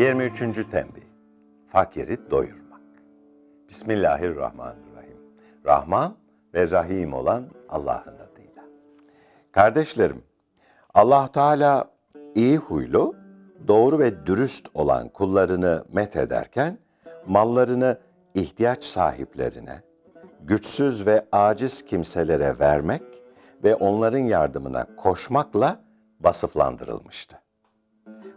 23. tembih. Fakiri doyurmak. Bismillahirrahmanirrahim. Rahman ve Rahim olan Allah'ın adıyla. Kardeşlerim, Allah Teala iyi huylu, doğru ve dürüst olan kullarını met ederken mallarını ihtiyaç sahiplerine, güçsüz ve aciz kimselere vermek ve onların yardımına koşmakla vasıflandırılmıştı.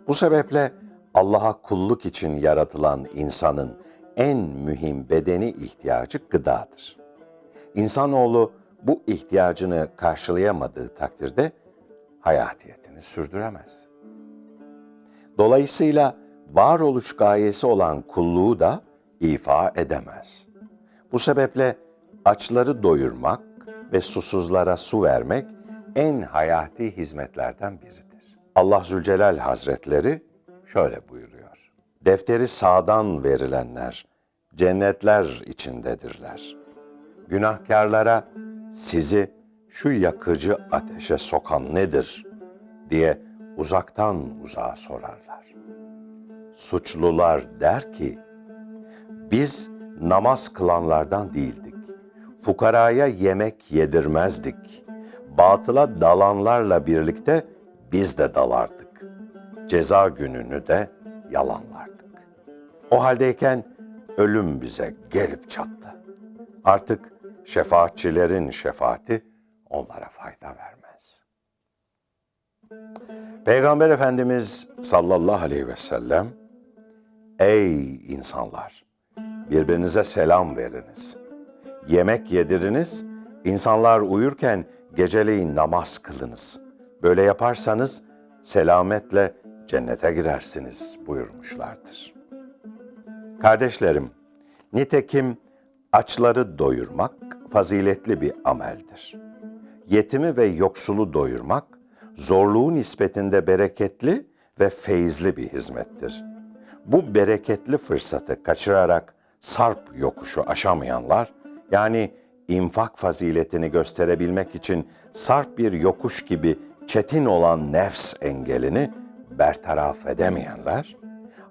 Bu sebeple Allah'a kulluk için yaratılan insanın en mühim bedeni ihtiyacı gıdadır. İnsanoğlu bu ihtiyacını karşılayamadığı takdirde hayatiyetini sürdüremez. Dolayısıyla varoluş gayesi olan kulluğu da ifa edemez. Bu sebeple açları doyurmak ve susuzlara su vermek en hayati hizmetlerden biridir. Allah Zülcelal Hazretleri şöyle buyuruyor. Defteri sağdan verilenler cennetler içindedirler. Günahkarlara sizi şu yakıcı ateşe sokan nedir diye uzaktan uzağa sorarlar. Suçlular der ki, biz namaz kılanlardan değildik. Fukaraya yemek yedirmezdik. Batıla dalanlarla birlikte biz de dalardık. Ceza gününü de yalanlardık. O haldeyken ölüm bize gelip çattı. Artık şefaatçilerin şefaati onlara fayda vermez. Peygamber Efendimiz sallallahu aleyhi ve sellem, Ey insanlar! Birbirinize selam veriniz. Yemek yediriniz, insanlar uyurken geceleyin namaz kılınız. Böyle yaparsanız selametle cennete girersiniz buyurmuşlardır. Kardeşlerim, nitekim açları doyurmak faziletli bir ameldir. Yetimi ve yoksulu doyurmak, zorluğu nispetinde bereketli ve feyizli bir hizmettir. Bu bereketli fırsatı kaçırarak sarp yokuşu aşamayanlar, yani infak faziletini gösterebilmek için sarp bir yokuş gibi çetin olan nefs engelini bertaraf edemeyenler,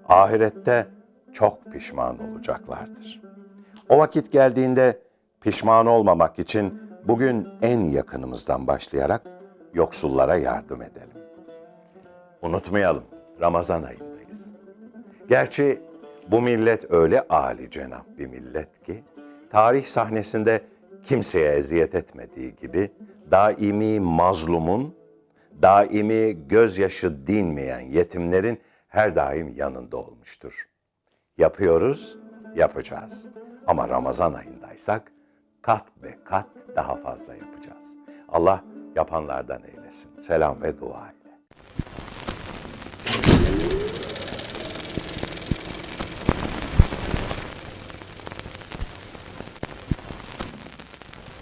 ahirette çok pişman olacaklardır. O vakit geldiğinde pişman olmamak için bugün en yakınımızdan başlayarak yoksullara yardım edelim. Unutmayalım, Ramazan ayındayız. Gerçi bu millet öyle âli cenap bir millet ki, tarih sahnesinde kimseye eziyet etmediği gibi daimi mazlumun, daimi gözyaşı dinmeyen yetimlerin her daim yanında olmuştur. Yapıyoruz, yapacağız. Ama Ramazan ayındaysak kat ve kat daha fazla yapacağız. Allah yapanlardan eylesin. Selam ve dua ile.